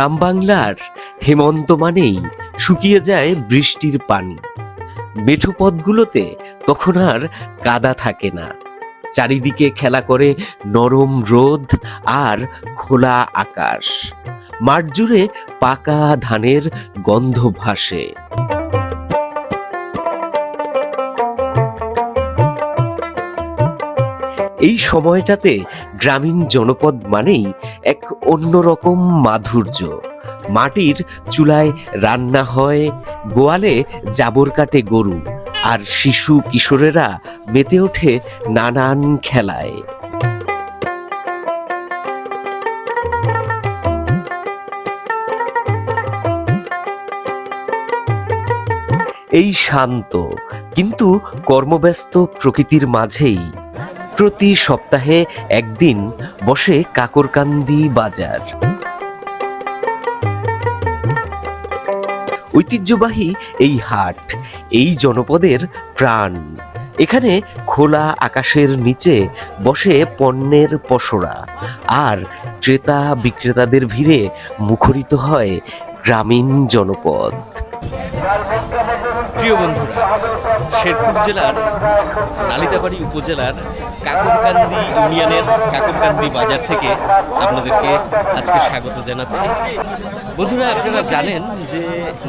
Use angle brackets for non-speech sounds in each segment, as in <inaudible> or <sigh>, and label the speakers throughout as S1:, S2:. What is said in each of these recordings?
S1: গ্রাম বাংলার হেমন্ত মানেই শুকিয়ে যায় বৃষ্টির পানি। মেঠো পথগুলোতে তখন আর কাদা থাকে না। চারিদিকে খেলা করে নরম রোদ আর খোলা আকাশ। মাঠ জুড়ে পাকা ধানের গন্ধ ভাসে। এই সময়টাতে গ্রামীণ জনপদ মানেই এক অন্যরকম মাধুর্য। মাটির চুলায় রান্না হয়, গোয়ালে জাবর কাটে গরু, আর শিশু কিশোরেরা মেতে ওঠে নানান খেলায়। এই শান্ত, কিন্তু কর্মব্যস্ত প্রকৃতির মাঝেই প্রতি সপ্তাহে একদিন বসে কাকরকান্দি বাজার। ঐতিহ্যবাহী এই হাট, এই জনপদের প্রাণ। এখানে খোলা আকাশের নিচে বসে পণ্যের পসরা আর ক্রেতা বিক্রেতাদের ভিড়ে মুখরিত হয় গ্রামীণ জনপদ। প্রিয় বন্ধুরা, শেরপুর জেলার নালিতাবাড়ি উপজেলার কাকরকান্দি ইউনিয়নের কাকরকান্দি বাজার থেকে আপনাদেরকে আজকে স্বাগত জানাচ্ছি। বন্ধুরা, আপনারা জানেন যে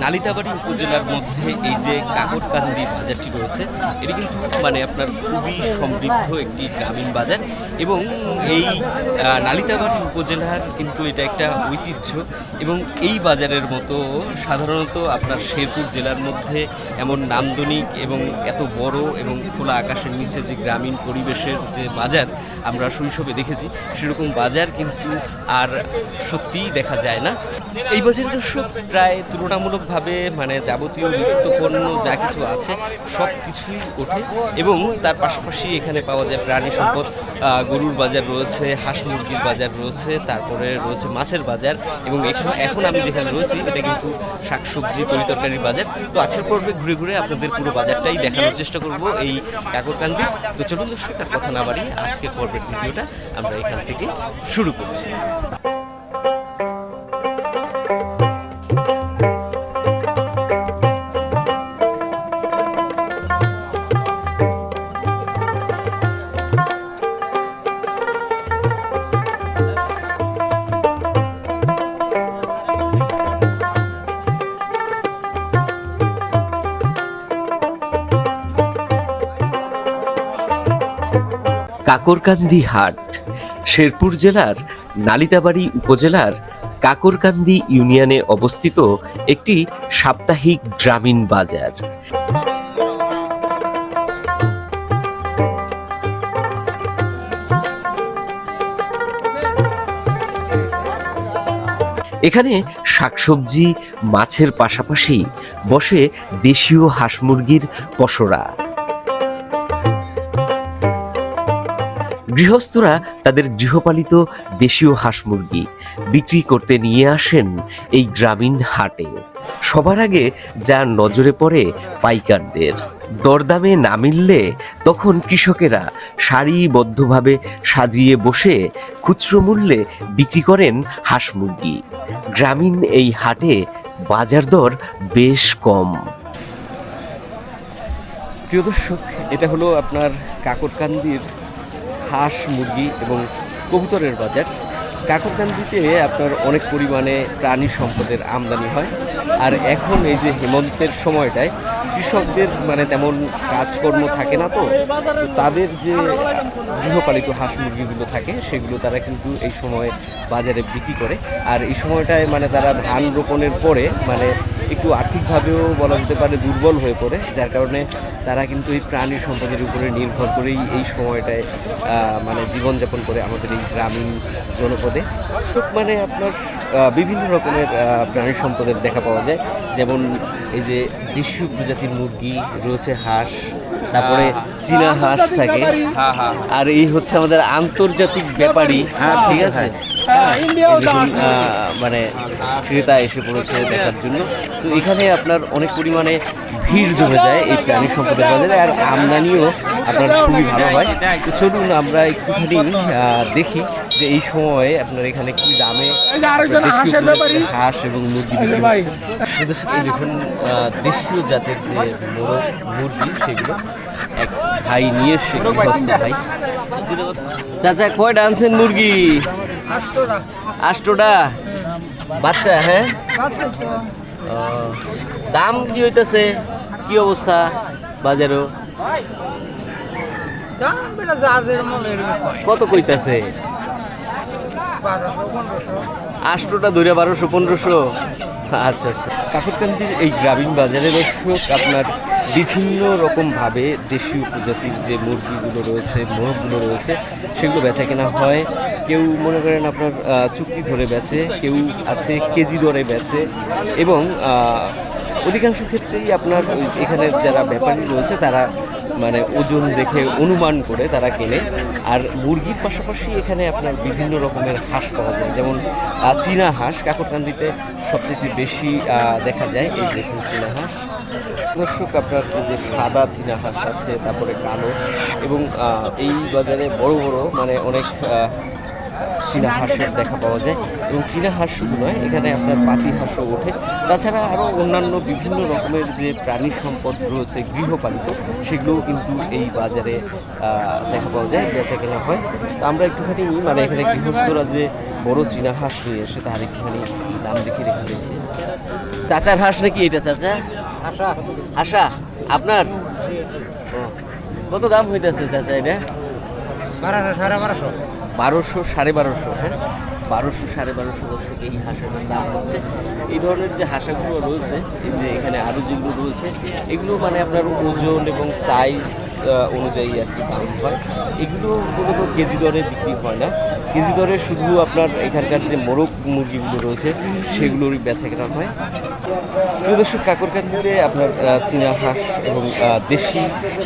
S1: নালিতাবাড়ি উপজেলার মধ্যে এই যে কাকরকান্দি বাজারটি রয়েছে, এটি কিন্তু মানে আপনার খুবই সমৃদ্ধ একটি গ্রামীণ বাজার এবং এই নালিতাবাড়ি উপজেলার কিন্তু এটা একটা ঐতিহ্য এবং এই বাজারের মতো সাধারণত আপনার শেরপুর জেলার মধ্যে এমন নান্দনিক এবং এত বড় এবং খোলা আকাশের নিচে যে গ্রামীণ পরিবেশের যে বাজার আমরা শৈশবে দেখেছি, সেরকম বাজার কিন্তু আর সত্যিই দেখা যায় না। এই বাজারে দর্শক প্রায় তুলনামূলকভাবে মানে যাবতীয় নিত্যপণ্য যা কিছু আছে, সব কিছুই ওঠে এবং তার পাশাপাশি এখানে পাওয়া যায় প্রাণী সম্পদ গরুর বাজার রয়েছে, হাঁস মুরগির বাজার রয়েছে, তারপরে রয়েছে মাছের বাজার এবং এখানে এখন আমি যেখানে রয়েছি, এটা কিন্তু শাকসবজি তরিতরকারির বাজার তো আজকের পর্বে ঘুরে ঘুরে আপনাদের পুরো বাজারটাই দেখানোর চেষ্টা করব এই কাকরকান্দি তো চলুন দর্শক কথা না বাড়িয়ে আজকের পর্বের ভিডিওটা আমরা এখান থেকে শুরু করছি। কাকরকান্দি হাট, শেরপুর জেলার নালিতাবাড়ি উপজেলার কাকরকান্দি ইউনিয়নে অবস্থিত একটি সাপ্তাহিক গ্রামীণ বাজার। এখানে শাকসবজি, মাছের পাশাপাশি বসে দেশীয় হাঁস মুরগির পসরা। গৃহস্থরা তাদের গৃহপালিত দেশীয় হাঁস মুরগি বিক্রি করতে নিয়ে আসেন এই গ্রামীণ হাটে। সবার আগে যা নজরে পড়ে পাইকারদের। দরদামে না মিললে তখন কৃষকেরা সারিবদ্ধভাবে সাজিয়ে বসে খুচরো মূল্যে বিক্রি করেন হাঁস মুরগি। গ্রামীণ এই হাটে বাজার দর বেশ কম। প্রিয় দর্শক, এটা হলো আপনার কাকরকান্দির হাঁস মুরগি এবং কবুতরের বাজার। কাকরকান্দিতে আপনার অনেক পরিমাণে প্রাণী সম্পদের আমদানি হয়। আর এখন এই যে হেমন্তের সময়টায় কৃষকদের মানে তেমন কাজকর্ম থাকে না তো তাদের যে গৃহপালিত হাঁস মুরগিগুলো থাকে, সেগুলো তারা কিন্তু এই সময় বাজারে বিক্রি করে। আর এই সময়টায় মানে তারা ধান রোপণের পরে মানে একটু আর্থিকভাবেও বলা যেতে পারে দুর্বল হয়ে পড়ে, যার কারণে তারা কিন্তু এই প্রাণী সম্পদের উপরে নির্ভর করেই এই সময়টায় মানে জীবনযাপন করে আমাদের এই গ্রামীণ জনপদে তো মানে আপনার বিভিন্ন রকমের প্রাণী সম্পদের দেখা পাওয়া যায়। যেমন এই যে দেশীয় প্রজাতির মুরগি রয়েছে হাঁস তারপরে চীনা হাঁস থাকে। আর এই হচ্ছে আমাদের আন্তর্জাতিক ব্যাপারী। হ্যাঁ ঠিক আছে। হ্যাঁ, মানে ক্রেতা এসে পড়েছে দেখার জন্য। তো এখানে আপনার অনেক পরিমাণে ভিড় জমে যায় এই প্রাণী সম্পদের বাজারে আর আমদানিও আপনার খুবই ভালো হয়। তো চলুন আমরা একটুখানি দেখি যে এই সময়ে আপনার এখানে কি দামে
S2: আরেকজন হাঁসের ব্যাপারী।
S1: হাঁস এবং মুরগি দর্শক এই দেখুন দেশীয় জাতের যে মোরগ মুরগি সেগুলো এক ভাই নিয়ে এসে ভাই চাচা কয়টা আনছেন মুরগি? আষ্টটা। বাচ্চা হ্যাঁ? দাম কি হইতেছে? কি অবস্থা বাজারও? কত কইতাছে? আষ্টটা ধরে বারোশো, পনেরোশো। আচ্ছা আচ্ছা। কাকুরকান্দির এই গ্রামীণ বাজারে দর্শক আপনার বিভিন্ন রকমভাবে দেশীয় প্রজাতির যে মুরগিগুলো রয়েছে, মোরগগুলো রয়েছে, সেগুলো বেচা কেনা হয়। কেউ মনে করেন আপনার চুক্তি ধরে বেচে, কেউ আছে কেজি দরে বেচে, এবং অধিকাংশ ক্ষেত্রেই আপনার এখানে যারা ব্যাপারী রয়েছে, তারা মানে ওজন দেখে অনুমান করে তারা কেনে। আর মুরগির পাশাপাশি এখানে আপনার বিভিন্ন রকমের হাঁস পাওয়া যায়। যেমন চীনা হাঁস কাকরকান্দিতে সবচেয়ে বেশি দেখা যায়। এই দেখুন চীনা হাঁস। দর্শক, আপনার যে সাদা চীনা হাঁস আছে, তারপরে কালো এবং এই বাজারে বড় বড় মানে অনেক চীনা হাঁসের দেখা পাওয়া যায়। এবং চীনা হাঁস শুধু নয় এখানে আপনার পাতি হাঁসও ওঠে। তাছাড়া আরও অন্যান্য বিভিন্ন রকমের যে প্রাণী সম্পদ রয়েছে গৃহপালিত সেগুলোও কিন্তু এই বাজারে দেখা পাওয়া যায় বেচা কেনা হয়। তো আমরা একটুখানি মানে এখানে গৃহস্থরা যে বড় চীনা হাঁস নিয়ে এসে তার একটুখানি দাম দেখে রেখে দিয়েছে। চাচার হাঁস নাকি এটা চাচা? আশা আপনার? কত দাম হইতেছে চাচা এটা?
S2: বারোশো সাড়ে বারোশো।
S1: বারোশো সাড়ে বারোশো হ্যাঁ? বারোশো, সাড়ে বারোশো দর্শক এই হাঁসের দাম হচ্ছে। এই ধরনের যে হাঁসাগুলো রয়েছে, এই যে এখানে আরও যেগুলো রয়েছে, এগুলো মানে আপনার ওজন এবং সাইজ অনুযায়ী আর কি দাম হয়। এগুলো মূলত কেজি দরে বিক্রি হয় না। কেজি দরে শুধু আপনার এখানকার যে মোরগ মুরগিগুলো রয়েছে, সেগুলোরই বেচা কেনা হয়। প্রিয় দর্শক কাকরকান্দিতে আপনার চীনা হাঁস এবং দেশি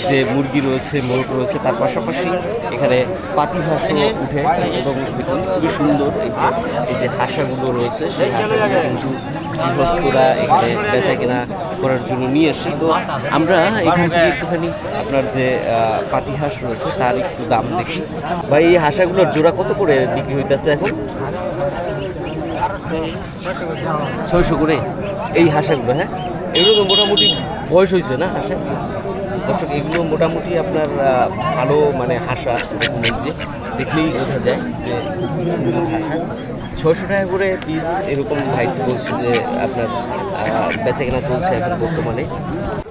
S1: যে মুরগি রয়েছে, মোরগ রয়েছে, তার পাশাপাশি এখানে পাতি হাঁসও উঠে এবং দেখুন, খুবই সুন্দর এই যে হাঁসাগুলো রয়েছে, সেই হাঁসাগুলো কিন্তু গৃহস্থরা এখানে বেচা কেনা করার জন্য নিয়ে আসে তো আমরা এখান থেকে একটুখানি আপনার যে পাতি হাঁস রয়েছে, তার একটু দাম দেখি। ভাই, এই হাঁসাগুলোর জোড়া কত করে বিক্রি হইতেছে এখন? ছয়শো করে। এই হাঁসাগুলো হ্যাঁ? এগুলো তো মোটামুটি বয়স হয়েছে না হাঁসের? দর্শক, এগুলো মোটামুটি আপনার ভালো মানে হাঁসা দেখলেই বোঝা যায় যে সুন্দর হাঁসা। ছয়শো টাকা করে পিস এরকম ভাই বলছে যে আপনার বেঁচে কেনা চলছে এখন বর্তমানে?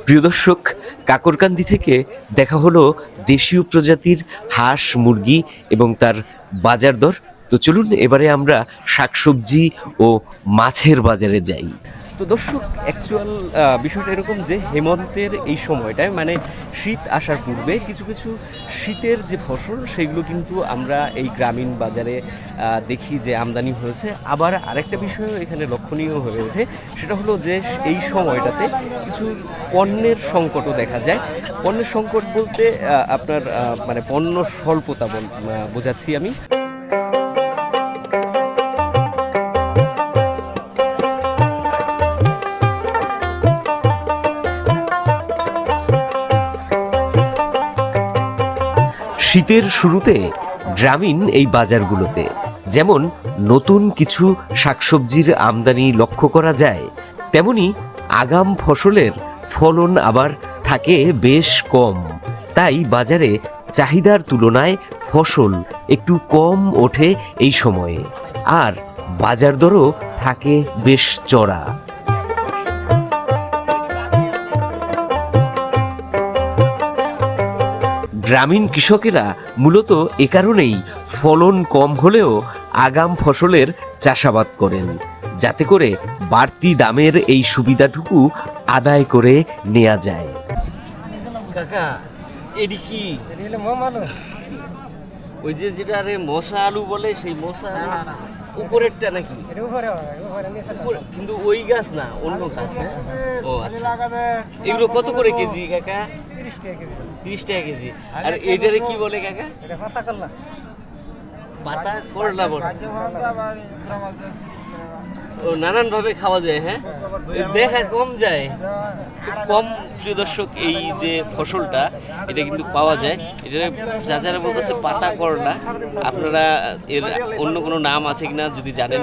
S1: প্রিয় দর্শক, কাকরকান্দি থেকে দেখা হলো দেশীয় প্রজাতির হাঁস, মুরগি এবং তার বাজার দর। তো চলুন, এবারে আমরা শাকসবজি ও মাছের বাজারে যাই। তো দর্শক অ্যাকচুয়াল বিষয়টা এরকম যে হেমন্তের এই সময়টায় মানে শীত আসার পূর্বে কিছু কিছু শীতের যে ফসল, সেগুলো কিন্তু আমরা এই গ্রামীণ বাজারে দেখি যে আমদানি হয়েছে। আবার আরেকটা বিষয়ও এখানে লক্ষণীয় হয়ে ওঠে, সেটা হলো যে এই সময়টাতে কিছু পণ্যের সংকটও দেখা যায়। পণ্যের সংকট বলতে আপনার মানে পণ্য স্বল্পতা বল- বোঝাচ্ছি আমি। শীতের শুরুতে গ্রামীণ এই বাজারগুলোতে। যেমন নতুন কিছু শাকসবজির আমদানি লক্ষ্য করা যায়, তেমনি আগাম ফসলের ফলন আবার থাকে বেশ কম। তাই বাজারে চাহিদার তুলনায় ফসল একটু কম ওঠে এই সময়ে। আর বাজার দরও থাকে বেশ চড়া। গ্রামীণ কৃষকেরা মূলত এ কারণেই ফলন কম হলেও আগাম ফসলের চাষাবাদ করেন যাতে করে বাড়তি দামের এই সুবিধাটুকু আদায় করে নেওয়া যায়। কাকা এডি কি? ওই যে যেটা আরে মশা আলু বলে সেই মশা উপরেরটা নাকি? কিন্তু ওই গাছ না অন্য গাছ হ্যাঁ? ও আচ্ছা। এগুলো কত করে কেজি কাকা? তিরিশ টাকা কেজি। আর এইটারে কি বলে কাকা? পাতা করলা। বলে। ও নানান ভাবে খাওয়া যায় হ্যাঁ? দেখা কম যায়। কম প্রিয় দর্শক এই যে ফসলটা এটা কিন্তু পাওয়া যায়। এটা চাচারা বলতেছে পাতা করলা। আপনারা এর অন্য কোনো নাম আছে কিনা যদি জানেন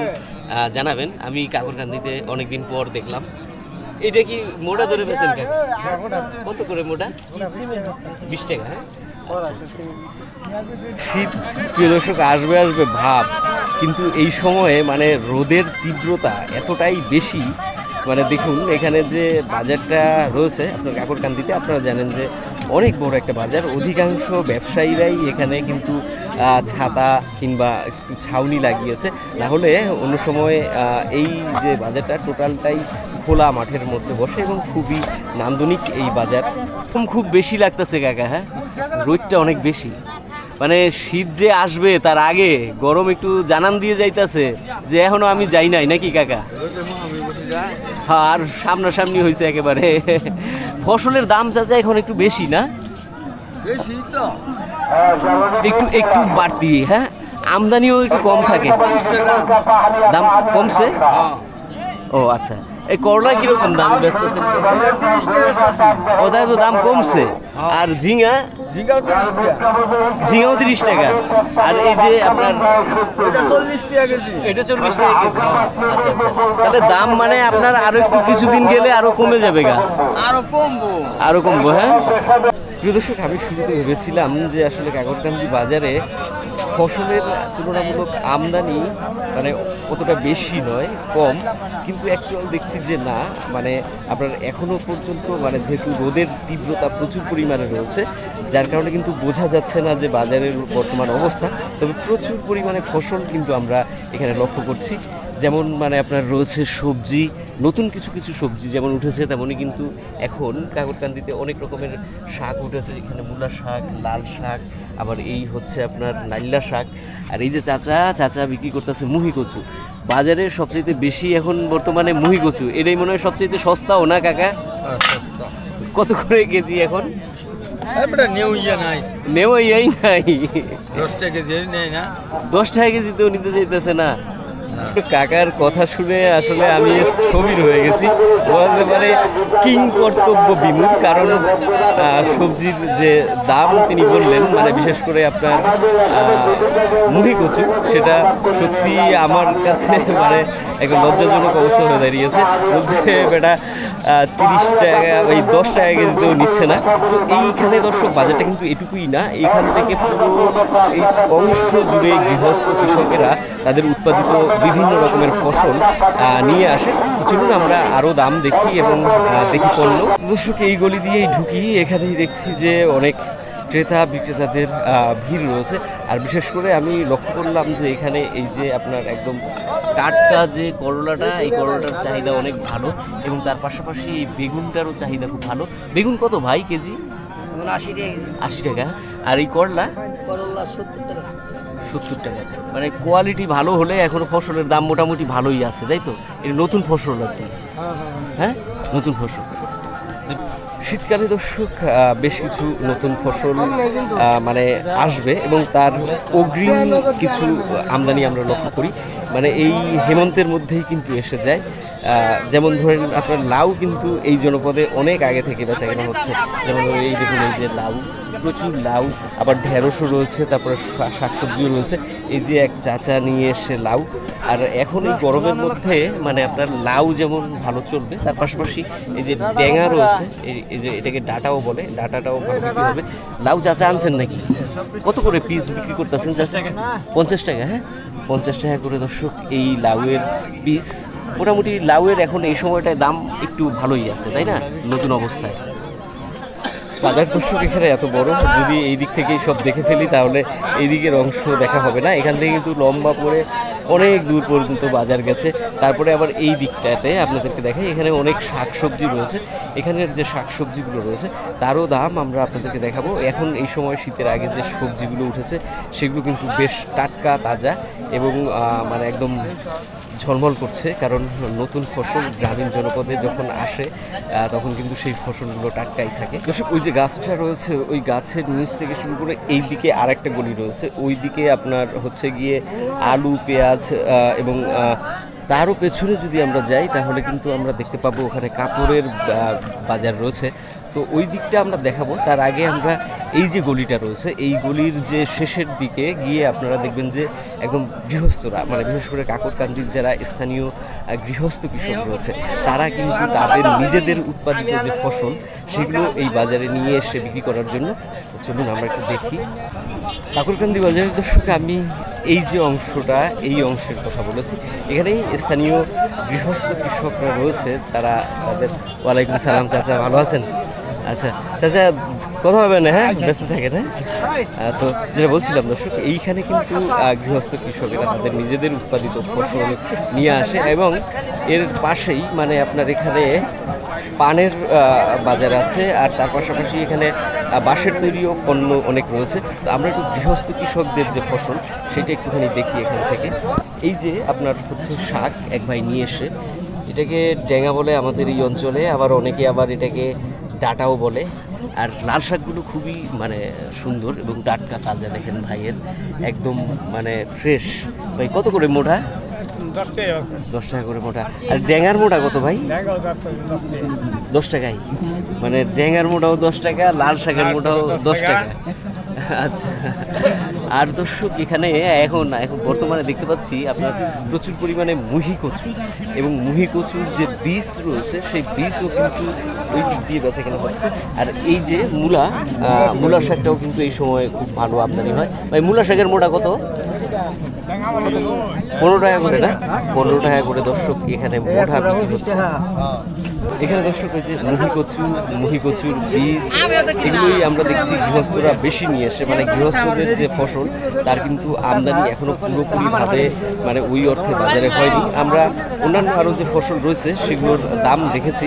S1: জানাবেন। আমি কাকরকান্দিতে অনেকদিন পর দেখলাম। এটা কি মোটা ধরে বেছেন কেন? কত করে মোটা? বিশ টাকা হ্যাঁ? আচ্ছা আচ্ছা। শীত প্রিয় দর্শক আসবে আসবে ভাব। কিন্তু এই সময়ে মানে রোদের তীব্রতা এতটাই বেশি মানে দেখুন এখানে যে বাজারটা রয়েছে আপনার কাকরকান্দিতে আপনারা জানেন যে অনেক বড় একটা বাজার। অধিকাংশ ব্যবসায়ীরাই এখানে কিন্তু ছাতা কিংবা ছাউনি লাগিয়েছে। না হলে অন্য সময় এই যে বাজারটা টোটালটাই খোলা মাঠের মধ্যে বসে এবং খুবই নান্দনিক এই বাজার। খুব বেশি লাগতেছে কাকা হ্যাঁ? রোদটা অনেক বেশি। মানে শীত যে আসবে তার আগে গরম একটু জানান দিয়ে যাইতাছে, যে এখনও আমি যাই নাই নাকি কাকা? আর সামনাসামনি হয়েছে একেবারে। ফসলের দাম চাচা এখন একটু বেশি না?
S2: বেশি তো।
S1: একটু একটু বাড়তি হ্যাঁ? আমদানিও একটু কম থাকে। দাম কমছে? ও আচ্ছা। এই করলা কীরকম দাম ব্যস্ত
S2: এটা আছে
S1: ও তো দাম কমছে। আর ঝিঙা?
S2: ঝিঙ্গাও তিরিশ টাকা।
S1: ঝিঙাও তিরিশ টাকা। আর এই যে আপনার
S2: এটা চল্লিশ টাকা কেজি।
S1: এটা চল্লিশ টাকা কেজি। আচ্ছা আচ্ছা তাহলে দাম মানে আপনার আরও একটু কিছুদিন গেলে আরও কমে যাবে গা।
S2: আরও কমবো।
S1: আরও কমবো হ্যাঁ? প্রিয় দর্শক আমি শুরুতে ভেবেছিলাম যে আসলে কাগজকান্দি বাজারে ফসলের তুলনামূলক আমদানি মানে অতটা বেশি নয়, কম। কিন্তু অ্যাকচুয়াল দেখছি যে না মানে আপনার এখনও পর্যন্ত মানে যেহেতু রোদের তীব্রতা প্রচুর পরিমাণে রয়েছে, যার কারণে কিন্তু বোঝা যাচ্ছে না যে বাজারের বর্তমান অবস্থা। তবে প্রচুর পরিমাণে ফসল কিন্তু আমরা এখানে লক্ষ্য করছি। যেমন মানে আপনার রয়েছে সবজি নতুন কিছু কিছু সবজি যেমন উঠেছে তেমনই কিন্তু এখন কাকরকান্দিতে অনেক রকমের শাক উঠেছে এখানে মূলা শাক লাল শাক আবার এই হচ্ছে আপনার নাইল্লা শাক আর এই যে চাচা চাচা বিক্রি করতেছে মুহি কচু। বাজারে সবচেয়ে বেশি এখন বর্তমানে মুহি কচু এটাই মনে হয় সবচেয়ে সস্তাও না কাকা? কত করে কেজি এখন?
S2: নাই
S1: নেওয়াই নাই।
S2: দশ টাকা কেজি না।
S1: দশ টাকা কেজি তো নিতে চাইতেছে না। কাকার কথা শুনে আসলে আমি স্থবির হয়ে গেছি। বলতে পারে কিং কর্তব্য বিমুখ, কারণ সবজির যে দাম তিনি বললেন মানে বিশেষ করে আপনার মুহি কচু, সেটা সত্যি আমার কাছে মানে একটা লজ্জাজনক অবস্থা হয়ে দাঁড়িয়েছে। বলছে, বেটা তিরিশ টাকা, ওই দশ টাকা কেজিতেও নিচ্ছে না। তো এইখানে দর্শক, বাজারটা কিন্তু এটুকুই না, এইখান থেকে এই অংশ জুড়ে গৃহস্থ কৃষকেরা তাদের উৎপাদিত বিভিন্ন রকমের ফসল নিয়ে আসে। চলুন আমরা আরও দাম দেখি এবং দেখি পণ্য। দর্শক, এই গলি দিয়েই ঢুকি। এখানেই দেখছি যে অনেক ক্রেতা বিক্রেতাদের ভিড় রয়েছে। আর বিশেষ করে আমি লক্ষ্য করলাম যে এখানে এই যে আপনার একদম টাটকা যে করলাটা এই করলাটার চাহিদা অনেক ভালো এবং তার পাশাপাশি এই বেগুনটারও চাহিদা খুব ভালো। বেগুন কত ভাই কেজি?
S3: আশি টাকা
S1: আশি টাকা। আর এই করলা?
S3: করল্লা সত্তর টাকা।
S1: সত্তর টাকা। মানে কোয়ালিটি ভালো হলে এখন ফসলের দাম মোটামুটি ভালোই আছে তাই তো? এটা নতুন ফসল আর কি হ্যাঁ? নতুন ফসল। শীতকালে দর্শক বেশ কিছু নতুন ফসল মানে আসবে এবং তার অগ্রিম কিছু আমদানি আমরা লক্ষ্য করি। মানে এই হেমন্তের মধ্যেই কিন্তু এসে যায়। যেমন ধরেন আপনার লাউ কিন্তু এই জনপদে অনেক আগে থেকে বেচা কেনা হচ্ছে। যেমন এই দেখুন এই যে লাউ, প্রচুর লাউ, আবার ঢেঁড়সও রয়েছে, তারপরে শাকসবজিও রয়েছে। এই যে এক চাচা নিয়ে এসে লাউ, আর এখন এই গরমের মধ্যে মানে আপনার লাউ যেমন ভালো চলবে, তার পাশাপাশি এই যে ড্যাঙা রয়েছে, এই যে এটাকে ডাটাও বলে, ডাটাটাও ভালো বিক্রি হবে। লাউ চাচা আনছেন নাকি? কত করে পিস বিক্রি করতেছেন চাচা? পঞ্চাশ টাকা হ্যাঁ? পঞ্চাশ টাকা করে দর্শক, এই লাউয়ের পিস মোটামুটি লাউয়ের এখন এই সময়টায় দাম একটু ভালোই আছে, তাই না? নতুন অবস্থায়। বাজার দর্শক এখানে এত বড়, যদি এই দিক থেকেই সব দেখে ফেলি, তাহলে এই দিকের অংশ দেখা হবে না। এখান থেকে কিন্তু লম্বা করে অনেক দূর পর্যন্ত বাজার গেছে। তারপরে আবার এই দিকটাতে আপনাদেরকে দেখাই, এখানে অনেক শাকসবজি রয়েছে। এখানের যে শাকসবজিগুলো রয়েছে, তারও দাম আমরা আপনাদেরকে দেখাবো। এখন এই সময় শীতের আগে যে সবজিগুলো উঠেছে, সেগুলো কিন্তু বেশ টাটকা, তাজা এবং মানে একদম ঝলমল করছে। কারণ নতুন ফসল গ্রামীণ জনপদে যখন আসে তখন কিন্তু সেই ফসলগুলো টাটকাই থাকে। দর্শক, ওই যে গাছটা রয়েছে, ওই গাছের নিচ থেকে শুরু করে এই দিকে আরেকটা গলি রয়েছে। ওই দিকে আপনার হচ্ছে গিয়ে আলু, পেঁয়াজ আহ, এবং তারও পেছনে যদি আমরা যাই তাহলে কিন্তু আমরা দেখতে পাবো ওখানে কাপড়ের বাজার রয়েছে। তো ওই দিকটা আমরা দেখাবো। তার আগে আমরা এই যে গলিটা রয়েছে এই গলির যে শেষের দিকে গিয়ে আপনারা দেখবেন যে একদম গৃহস্থরা মানে বিশেষ করে কাকরকান্দির যারা স্থানীয় গৃহস্থ কৃষক রয়েছে তারা কিন্তু তাদের নিজেদের উৎপাদিত যে ফসল সেগুলো এই বাজারে নিয়ে এসে বিক্রি করার জন্য। চলুন আমরা একটু দেখি। কাকুরকান্দি বাজারের দর্শক আমি এই যে অংশটা এই অংশের কথা বলেছি। এখানেই স্থানীয় গৃহস্থ কৃষকরা রয়েছে তারা তাদের ওয়ালাইকুম সালাম চাচা ভালো আছেন? আচ্ছা চাচা কথা হবে না হ্যাঁ? ব্যস্ত থাকেন হ্যাঁ? তো যেটা বলছিলাম দর্শক এইখানে কিন্তু গৃহস্থ কৃষকেরা তাদের নিজেদের উৎপাদিত ফসল নিয়ে আসে এবং এর পাশেই মানে আপনার এখানে পানের বাজার আছে আর তার পাশাপাশি এখানে বাঁশের তৈরিও পণ্য অনেক রয়েছে। তো আমরা একটু গৃহস্থ কৃষকদের যে ফসল, সেটা একটুখানি দেখি এখান থেকে। এই যে আপনার হচ্ছে শাক এক ভাই নিয়ে এসে, এটাকে ডেঙ্গা বলে আমাদের এই অঞ্চলে, আবার অনেকে আবার এটাকে ডাটাও বলে। আর লাল শাকগুলো খুবই মানে সুন্দর এবং টাটকা, তাজা দেখেন ভাইয়ের। একদম মানে ফ্রেশ ভাই, কত করে মোটা? দশ টাকা করে মোটা। আর ড্যাঙ্গার মোটা কত ভাই? দশ টাকাই মানে ড্যাঙ্গার মোটাও দশ টাকা লাল শাকের মোটাও দশ টাকা। আচ্ছা। আর দর্শক এখানে এখন এখন বর্তমানে দেখতে পাচ্ছি আপনার প্রচুর পরিমাণে মুহি কচু এবং মুহি কচুর যে বীজ রয়েছে সেই বীজও কিন্তু ওই দিক দিয়ে বেচা কেনা হচ্ছে। আর এই যে মূলা মূলা শাকটাও কিন্তু এই সময় খুব ভালো আমদানি হয়। ভাই মূলা শাকের মোটা কত? পনেরো টাকা করে, না? পনেরো টাকা করে দর্শক এখানে মোটা বিক্রি হচ্ছে এখানে দর্শক হয়েছে মুহি কচু, মুহি কচুর বীজ, এগুলোই আমরা দেখছি গৃহস্থরা বেশি নিয়ে এসে মানে গৃহস্থদের যে ফসল, তার কিন্তু আমদানি এখনও পুরোপুরিভাবে মানে ওই অর্থে বাজারে হয়নি। আমরা অন্যান্য আরও যে ফসল রয়েছে, সেগুলোর দাম দেখেছি।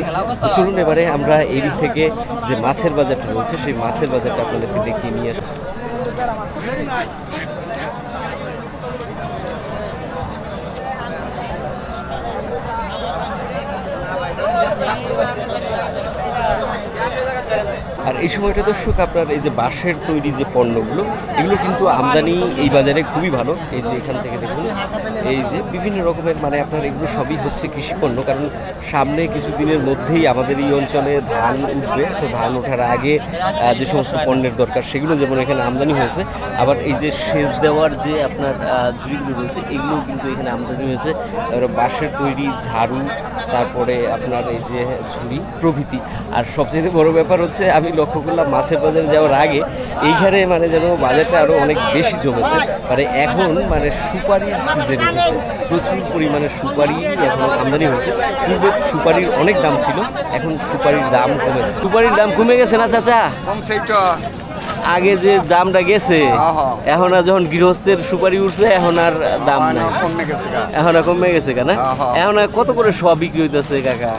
S1: চলুন এবারে আমরা এই থেকে যে মাছের বাজারটা রয়েছে, সেই মাছের বাজারটা আপনাদেরকে দেখিয়ে নিয়ে আসি। আর এই সময়টা দর্শক আপনার এই যে বাঁশের তৈরি যে পণ্যগুলো, এগুলো কিন্তু আমদানি এই বাজারে খুবই ভালো। এই যে এখান থেকে দেখুন, এই যে বিভিন্ন রকমের মানে আপনার এগুলো সবই হচ্ছে কৃষি পণ্য, কারণ সামনে কিছুদিনের মধ্যেই আমাদের এই অঞ্চলে ধান উঠবে। তো ধান ওঠার আগে যে সমস্ত পণ্যের দরকার, সেগুলো যেমন এখানে আমদানি হয়েছে, আবার এই যে সেচ দেওয়ার যে আপনার ঝুড়িগুলো রয়েছে এগুলো কিন্তু এখানে আমদানি হয়েছে। বাঁশের তৈরি ঝাড়ু, তারপরে আপনার এই যে ঝুড়ি প্রভৃতি। আর সবচেয়ে বড় ব্যাপার হচ্ছে, আমি লক্ষ্য করলাম মাছের বাজারে যাওয়ার আগে এইখানে মানে যেন বাজারটা আরও অনেক বেশি জমেছে। মানে এখন মানে সুপারির সিজন হয়েছে প্রচুর পরিমাণে সুপারি এখন আমদানি হয়েছে। পূর্বে সুপারির অনেক দাম ছিল এখন সুপারির দাম কমেছে। সুপারির দাম কমে গেছে না চাচা?
S2: কমছে তো।
S1: আগে যে দামটা গেছে এখন আর যখন গৃহস্থের সুপারি উঠছে এখন আর দাম নাই। এখন আর কমে গেছে কেনা এখন আর কত করে সব বিক্রি হইতেছে কাকা?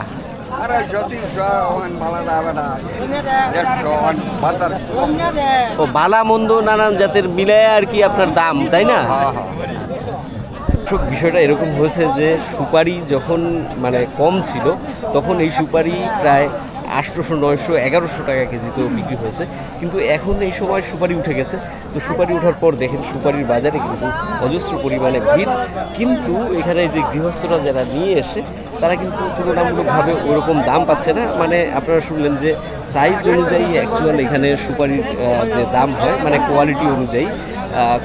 S1: ও বালা মন্দ নানান জাতের মিলায় আর কি আপনার দাম তাই না?
S2: হ্যাঁ হ্যাঁ।
S1: বিষয়টা এরকম হয়েছে যে সুপারি যখন মানে কম ছিল তখন এই সুপারি প্রায় আটশোশো নয়শো এগারোশো টাকা কেজিতেও বিক্রি হয়েছে। কিন্তু এখন এই সময় সুপারি উঠে গেছে। তো সুপারি ওঠার পর দেখেন সুপারির বাজারে কিন্তু অজস্র পরিমাণে ভিড়। কিন্তু এখানে যে গৃহস্থরা যারা নিয়ে এসে তারা কিন্তু তুলনামূলকভাবে ওরকম দাম পাচ্ছে না। মানে আপনারা শুনলেন যে সাইজ অনুযায়ী অ্যাকচুয়াল এখানে সুপারির যে দাম হয় মানে কোয়ালিটি অনুযায়ী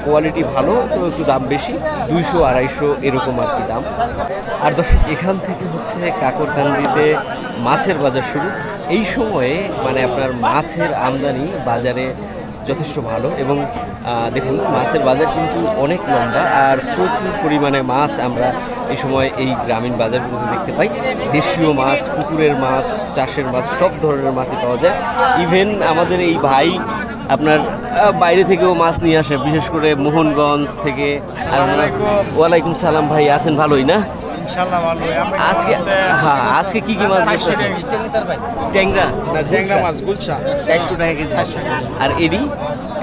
S1: কোয়ালিটি ভালো, তো একটু দাম বেশি, দুইশো, আড়াইশো এরকম আর কি দাম। আর দর্শক, এখান থেকে হচ্ছে কাকরকান্দিতে মাছের বাজার শুরু। এই সময়ে মানে আপনার মাছের আমদানি বাজারে যথেষ্ট ভালো এবং দেখুন, মাছের বাজার কিন্তু অনেক লম্বা, আর প্রচুর পরিমাণে মাছ আমরা এই সময় এই গ্রামীণ বাজারগুলোতে দেখতে পাই। দেশীয় মাছ, পুকুরের মাছ, চাষের মাছ, সব ধরনের মাছই পাওয়া যায়। ইভেন আমাদের এই ভাই আপনার বাইরে থেকেও মাছ নিয়ে আসে, বিশেষ করে মোহনগঞ্জ থেকে আর ওয়ালাইকুম সালাম ভাই, আছেন ভালোই না?
S4: ইনশাল্লাহ ভালো
S1: আজকে হ্যাঁ আজকে কি কি মাছ ট্যাংরা না
S4: ট্যাংরা মাছ গুলশা।
S1: চারশো টাকা কেজি।
S4: চারশো টাকা।
S1: আর এডি?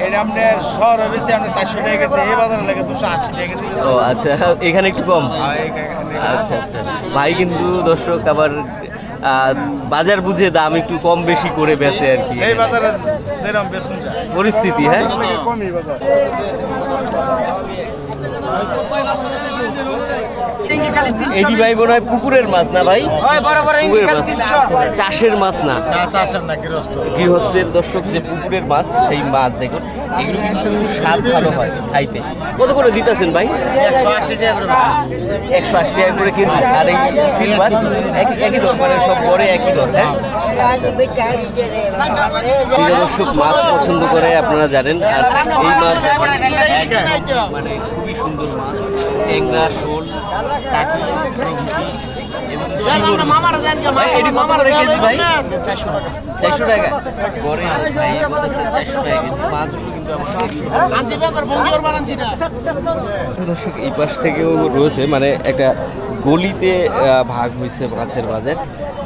S4: এটা আপনার শহর বেশি আমরা চারশো টাকা গেছে এই বাজারে লাগে দুশো আশি টাকা কেজি
S1: ও আচ্ছা। এখানে একটু কম? আচ্ছা আচ্ছা। ভাই কিন্তু দর্শক আবার বাজার বুঝে দাম একটু কম বেশি করে বেচে আর কি
S4: সেই বাজারে যেরকম বেসন যায়।
S1: পরিস্থিতি হ্যাঁ?
S4: কমই বাজার।
S1: এটি ভাই মনে হয় পুকুরের মাছ না ভাই? পুকুরের মাছ। চাষের মাছ না? গৃহস্থের দর্শক যে পুকুরের মাছ সেই মাছ দেখুন এগুলো কিন্তু স্বাদ ভালো হয় খাইতে। কত করে দিতেছেন ভাই?
S4: একশো আশি টাকা করে
S1: একশো আশি টাকা করে কেজি। আর এই সিলভার একই একই দর মানে সব বড়ে একই দর হ্যাঁ? দর্শক মাছ পছন্দ করে আপনারা জানেন। আর এই মাছ মানে সুন্দর মাছ ট্যাংরা শোল টাকি। চারশো টাকা? চারশো টাকা মাছগুলো দর্শক এই পাশ থেকেও রয়েছে মানে একটা গলিতে ভাগ হয়েছে মাছের বাজার।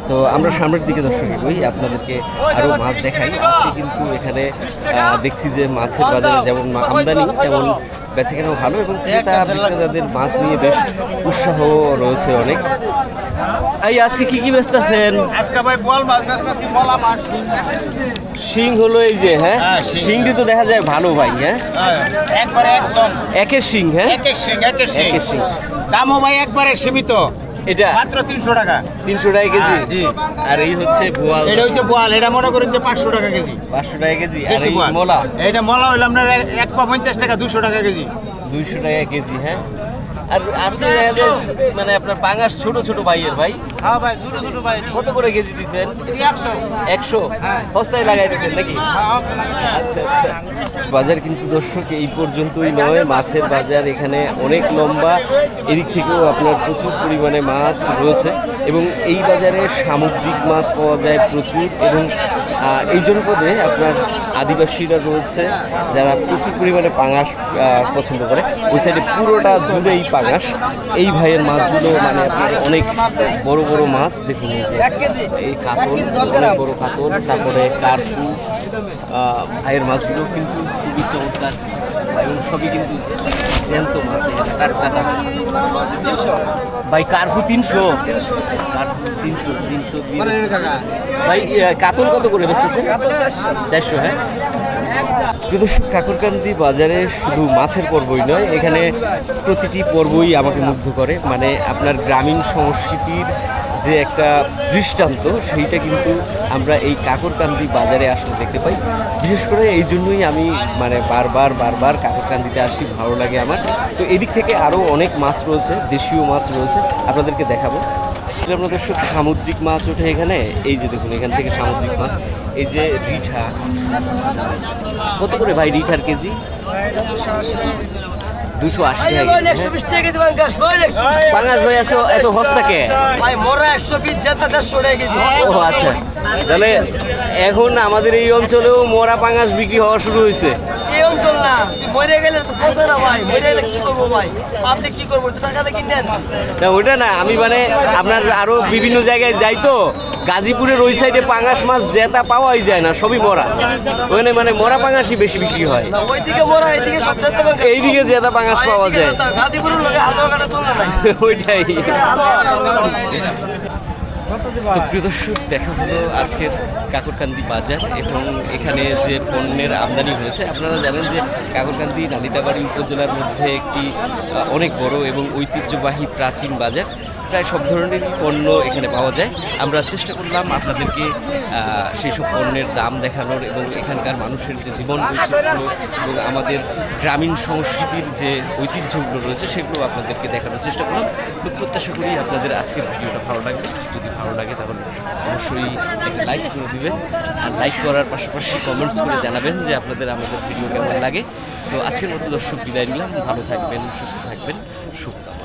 S1: তো আমরা সামনের দিকে দর্শক এগোই আপনাদেরকে আরও মাছ দেখাই। আজকে কিন্তু এখানে দেখছি যে মাছের বাজারে যেমন আমদানি তেমন বেচাকেনাও ভালো এবং ক্রেতা বিক্রেতাদের মাছ নিয়ে বেশ উৎসাহ রয়েছে অনেক। এই আজকে কি কি বেচতেছেন
S4: আজকে ভাই বল মাছ বেচতেছি বলা মাছ
S1: শিং। হলো এই যে হ্যাঁ?
S4: হ্যাঁ, শিং।
S1: শিংটি তো দেখা যায় ভালো ভাই হ্যাঁ?
S4: হ্যাঁ, একবারে একদম।
S1: একের শিং হ্যাঁ?
S4: একের সিং একের
S1: শিং।
S4: দামও ভাই একবারে সীমিত।
S1: এটা?
S4: মাত্র তিনশো টাকা।
S1: তিনশো টাকা কেজি?
S4: হ্যাঁ, জি।
S1: আর এই হচ্ছে বোয়াল।
S4: এটা হচ্ছে বোয়াল এটা মনে করেন যে পাঁচশো টাকা কেজি।
S1: পাঁচশো টাকা কেজি? আর এই মোলা?
S4: এটা মলা হইল আপনার এক- এক পা পঞ্চাশ টাকা 200 টাকা কেজি।
S1: দুইশো টাকা কেজি হ্যাঁ? আর আছে মানে আপনার পাঙাশ ছোট ছোট ভাইয়ের ভাই।
S4: হ্যাঁ ভাই ছোট ছোট ভাই
S1: কত করে কেজি দিচ্ছেন
S4: একশো।
S1: একশো? বস্তায় লাগাই দিচ্ছেন নাকি? আচ্ছা আচ্ছা। বাজার কিন্তু দর্শক এই পর্যন্তই নয়। মাছের বাজার এখানে অনেক লম্বা। এদিক থেকেও আপনার প্রচুর পরিমাণে মাছ রয়েছে এবং এই বাজারে সামুদ্রিক মাছ পাওয়া যায় প্রচুর এবং এই জনপদে আপনার আদিবাসীরা রয়েছে যারা প্রচুর পরিমাণে পাঙাশ পছন্দ করে। ওই সাইডে পুরোটা জুড়েই পাঙাশ। এই ভাইয়ের মাছগুলো মানে আপনার অনেক বড় বড় মাছ দেখুন এই কাতল অনেক বড় কাতল তারপরে কার্পু ভাইয়ের মাছগুলো কিন্তু খুবই চমৎকার। এবং সবই কিন্তু জ্যান্ত মাছ। ভাই কার্পু তিনশো। কার্পু তিনশো তিনশো ভাই কাতল কত করে বেচতেছে? চারশো। হ্যাঁ? প্রদর্শক ঠাকুরকান্দি বাজারে শুধু মাছের পর্বই নয় এখানে প্রতিটি পর্বই আমাকে মুগ্ধ করে। মানে আপনার গ্রামীণ সংস্কৃতির যে একটা দৃষ্টান্ত, সেইটা কিন্তু আমরা এই কাকরকান্দি বাজারে আসলে দেখতে পাই। বিশেষ করে এই জন্যই আমি মানে বারবার বারবার কাকরকান্দিতে আসি, ভালো লাগে আমার। তো এদিক থেকে আরও অনেক মাছ রয়েছে, দেশীয় মাছ রয়েছে, আপনাদেরকে দেখাবো। আপনাদের সব সামুদ্রিক মাছ ওঠে এখানে। এই যে দেখুন, এখান থেকে সামুদ্রিক মাছ। এই যে রিঠা। কত করে ভাই রিঠার কেজি? দুশো আশি
S3: পাঙ্গাস
S1: হ্যাঁ? ভাই আছে এত হস্তাকে ও আচ্ছা। তাহলে এখন আমাদের এই অঞ্চলেও মরা পাঙাশ বিক্রি হওয়া শুরু হয়েছে।
S3: অঞ্চল না। তুই মরে গেলে তো বোঝে না ভাই। মরে গেলে কি করব ভাই? আপনি কি করব? তো টাকাতে কিনে আনছি
S1: না ওটা না আমি মানে আপনার আরও বিভিন্ন জায়গায় যাই তো গাজীপুরের ওই সাইডে পাঙাশ মাছ জেতা পাওয়াই যায় না সবই মরা। ওখানে মানে মরা পাঙাশই বেশি বিক্রি হয়।
S3: ওইদিকে মরা এইদিকে সব
S1: এইদিকে জেতা পাঙাশ পাওয়া যায়।
S3: গাজীপুরের লোকে কাটা নাই। <laughs>
S1: ওইটাই। তো প্রিয় দর্শক, দেখা হলো আজকের কাকরকান্দি বাজার এবং এখানে যে পণ্যের আমদানি হয়েছে। আপনারা জানেন যে কাকরকান্দি নালিতাবাড়ি উপজেলার মধ্যে একটি অনেক বড় এবং ঐতিহ্যবাহী প্রাচীন বাজার। প্রায় সব ধরনেরই পণ্য এখানে পাওয়া যায়। আমরা চেষ্টা করলাম আপনাদেরকে সেই সব পণ্যের দাম দেখানোর এবং এখানকার মানুষের যে জীবন বৈচিত্র্য এবং আমাদের গ্রামীণ সংস্কৃতির যে ঐতিহ্যগুলো রয়েছে, সেগুলো আপনাদেরকে দেখানোর চেষ্টা করলাম। তো প্রত্যাশা করি আপনাদের আজকের ভিডিওটা ভালো লাগবে। যদি ভালো লাগে তাহলে অবশ্যই লাইক করে দিবেন। আর লাইক করার পাশাপাশি কমেন্টস করে জানাবেন যে আপনাদের আমাদের ভিডিও কেমন লাগে। তো আজকের মতো দর্শক বিদায় নিলাম। ভালো থাকবেন, সুস্থ থাকবেন। শুভকামনা।